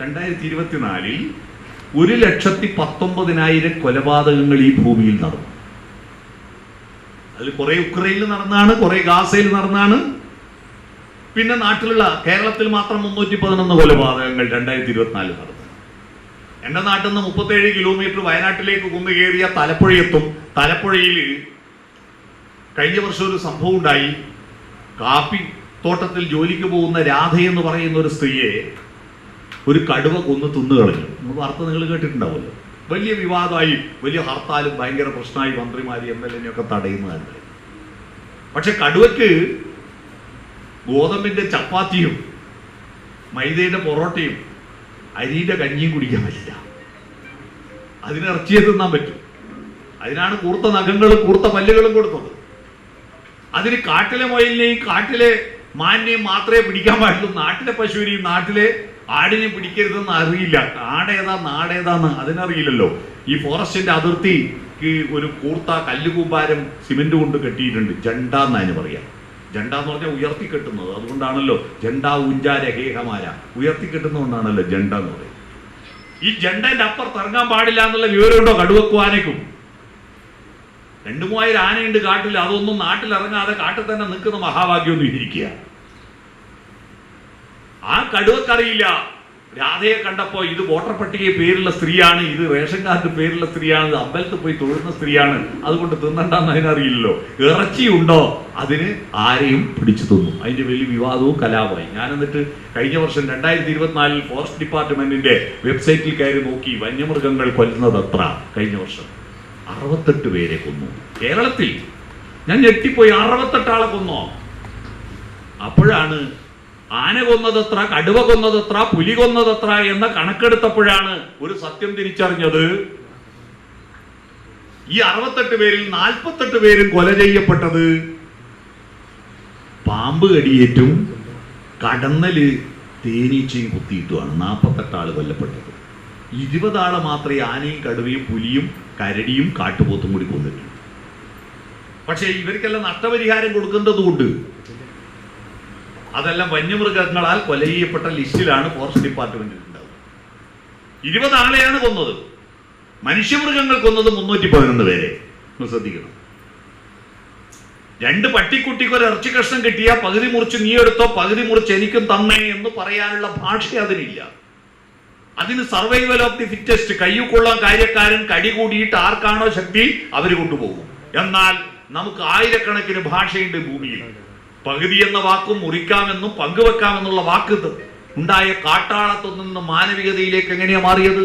രണ്ടായിരത്തി ഇരുപത്തിനാലിൽ ഒരു ലക്ഷത്തി പത്തൊമ്പതിനായിരം കൊലപാതകങ്ങൾ ഈ ഭൂമിയിൽ നടന്നു. അതിൽ കുറെ ഉക്രൈനിൽ നടന്നാണ് കുറെ ഗാസയിൽ നടന്നാണ്. പിന്നെ നാട്ടിലുള്ള കേരളത്തിൽ മാത്രം മുന്നൂറ്റി പതിനൊന്ന് കൊലപാതകങ്ങൾ രണ്ടായിരത്തി ഇരുപത്തിനാലിൽ നടന്നു. എന്റെ നാട്ടിൽ നിന്ന് മുപ്പത്തേഴ് കിലോമീറ്റർ വയനാട്ടിലേക്ക് കുന്നു കയറിയ തലപ്പുഴയെത്തും. തലപ്പുഴയിൽ കഴിഞ്ഞ വർഷം ഒരു സംഭവം ഉണ്ടായി. കാപ്പി തോട്ടത്തിൽ ജോലിക്ക് പോകുന്ന രാധ എന്ന് പറയുന്ന ഒരു സ്ത്രീയെ ഒരു കടുവ കൊന്ന് തിന്നു കളഞ്ഞു. നമ്മൾ വാർത്ത നിങ്ങൾ കേട്ടിട്ടുണ്ടാവുമല്ലോ. വലിയ വിവാദമായി വലിയ ഹർത്താലും ഭയങ്കര പ്രശ്നമായി മന്ത്രിമാര് എം എൽ എനെയൊക്കെ തടയുന്നതല്ലേ പക്ഷെ കടുവയ്ക്ക് ഗോതമ്പിന്റെ ചപ്പാത്തിയും മൈദയുടെ പൊറോട്ടയും അരിയുടെ കഞ്ഞിയും കുടിക്കാൻ പറ്റില്ല. അതിനിറച്ചിയെ തിന്നാൻ പറ്റും. അതിനാണ് കൂർത്ത നഖങ്ങളും കൂർത്ത പല്ലുകളും കൊടുത്തത്. അതിന് കാട്ടിലെ മുയലിനെയും കാട്ടിലെ മാനിനെയും മാത്രമേ പിടിക്കാൻ പാടുള്ളൂ. നാട്ടിലെ പശുവിനെയും നാട്ടിലെ ആടിനെ പിടിക്കരുതെന്ന് അറിയില്ല. ആടേതാ നാടേതാന്ന് അതിനറിയില്ലല്ലോ. ഈ ഫോറസ്റ്റിന്റെ അതിർത്തി ഒരു കൂർത്ത കല്ലുകൂമ്പാരം സിമെന്റ് കൊണ്ട് കെട്ടിയിട്ടുണ്ട്. ജണ്ട എന്നതിന് പറയാം. ജണ്ട എന്ന് പറഞ്ഞാൽ ഉയർത്തി കെട്ടുന്നത് അതുകൊണ്ടാണല്ലോ ജണ്ട ഉഞ്ചാര ഹേഹമാര ഉയർത്തി കെട്ടുന്നതുകൊണ്ടാണല്ലോ ജണ്ട എന്ന് പറയുന്നത്. ഈ ജണ്ടന്റെ അപ്പുറത്ത് ഇറങ്ങാൻ പാടില്ല എന്നുള്ള വിവരമുണ്ടോ കടുവക്കുവാനേക്കും രണ്ടു മൂവായിരം ആനയുണ്ട് കാട്ടിൽ. അതൊന്നും നാട്ടിൽ ഇറങ്ങാതെ കാട്ടിൽ തന്നെ നിൽക്കുന്ന മഹാഭാഗ്യം ഒന്നും ഇരിക്കുക. ആ കടുവക്കറിയില്ല. രാധയെ കണ്ടപ്പോ ഇത് വോട്ടർ പട്ടികയിൽ പേരുള്ള സ്ത്രീയാണ് ഇത് റേഷൻ കാർഡ് പേരുള്ള സ്ത്രീയാണ് ഇത് അമ്പലത്തിൽ പോയി തൊഴുന്ന സ്ത്രീയാണ്. അതുകൊണ്ട് തിന്നണ്ടെന്ന് അതിനറിയില്ലല്ലോ. ഇറച്ചി ഉണ്ടോ അതിന് ആരെയും പിടിച്ചു തിന്നു. അതിന്റെ വലിയ വിവാദവും കലാപമായി ഞാൻ എന്നിട്ട് കഴിഞ്ഞ വർഷം രണ്ടായിരത്തി ഇരുപത്തിനാലിൽ ഫോറസ്റ്റ് ഡിപ്പാർട്ട്മെന്റിന്റെ വെബ്സൈറ്റിൽ കയറി നോക്കി വന്യമൃഗങ്ങൾ കൊല്ലുന്നത് എത്ര കഴിഞ്ഞ വർഷം. അറുപത്തെട്ട് പേരെ കൊന്നു. കേരളത്തിൽ ഞാൻ ഞെട്ടിപ്പോയി. അറുപത്തെട്ട് ആളെ കൊന്നോ? അപ്പോഴാണ് ആന കൊന്നതത്ര കടുവ കൊന്നതത്ര പുലി കൊന്നതത്ര എന്ന കണക്കെടുത്തപ്പോഴാണ് ഒരു സത്യം തിരിച്ചറിഞ്ഞത്. ഈ അറുപത്തെട്ട് പേരിൽ നാൽപ്പത്തെട്ട് പേരും കൊല ചെയ്യപ്പെട്ടത്. പാമ്പ് കടിയേറ്റും കടന്നൽ തേനീച്ചയും കുത്തിയിട്ടുമാണ്. നാൽപ്പത്തെട്ട് ആൾ കൊല്ലപ്പെട്ടത്. ഇരുപതാളെ മാത്രമേ ആനയും കടുവയും പുലിയും കരടിയും കാട്ടുപോത്തും കൂടി കൊന്നിട്ടുള്ളൂ. പക്ഷേ ഇവർക്കെല്ലാം നഷ്ടപരിഹാരം കൊടുക്കുന്നത് കൊണ്ട് അതെല്ലാം വന്യമൃഗങ്ങളാൽ കൊല ചെയ്യപ്പെട്ട ലിസ്റ്റിലാണ് ഫോറസ്റ്റ് ഡിപ്പാർട്ട്മെന്റിൽ ഉണ്ടാവുക. ഇരുപത് ആളെയാണ് കൊന്നത്. മനുഷ്യമൃഗങ്ങൾ കൊന്നത് മുന്നൂറ്റി പതിനൊന്ന് പേരെ. ശ്രദ്ധിക്കണം. രണ്ട് പട്ടിക്കുട്ടിക്ക് ഒരു ഇറച്ചി കഷ്ണം കിട്ടിയാൽ പകുതി മുറിച്ച് നീ എടുത്തോ പകുതി മുറിച്ച് എനിക്കും തന്നേ എന്ന് പറയാനുള്ള ഭാഷ അതിനില്ല. അതിന് സർവൈവൽ ഓഫ് ദി ഫിറ്റസ്റ്റ് കയ്യുകൊള്ളാൻ കാര്യക്കാരൻ കടി കൂടിയിട്ട് ആർക്കാണോ ശക്തി അവർ കൊണ്ടുപോകും. എന്നാൽ നമുക്ക് ആയിരക്കണക്കിന് ഭാഷയുണ്ട് ഭൂമിയിൽ. പകുതി എന്ന വാക്കും മുറിക്കാമെന്നും പങ്കുവെക്കാമെന്നുള്ള വാക്ക് ഉണ്ടായ കാട്ടാളത്തു നിന്ന് മാനവികതയിലേക്ക് എങ്ങനെയാ മാറിയത്?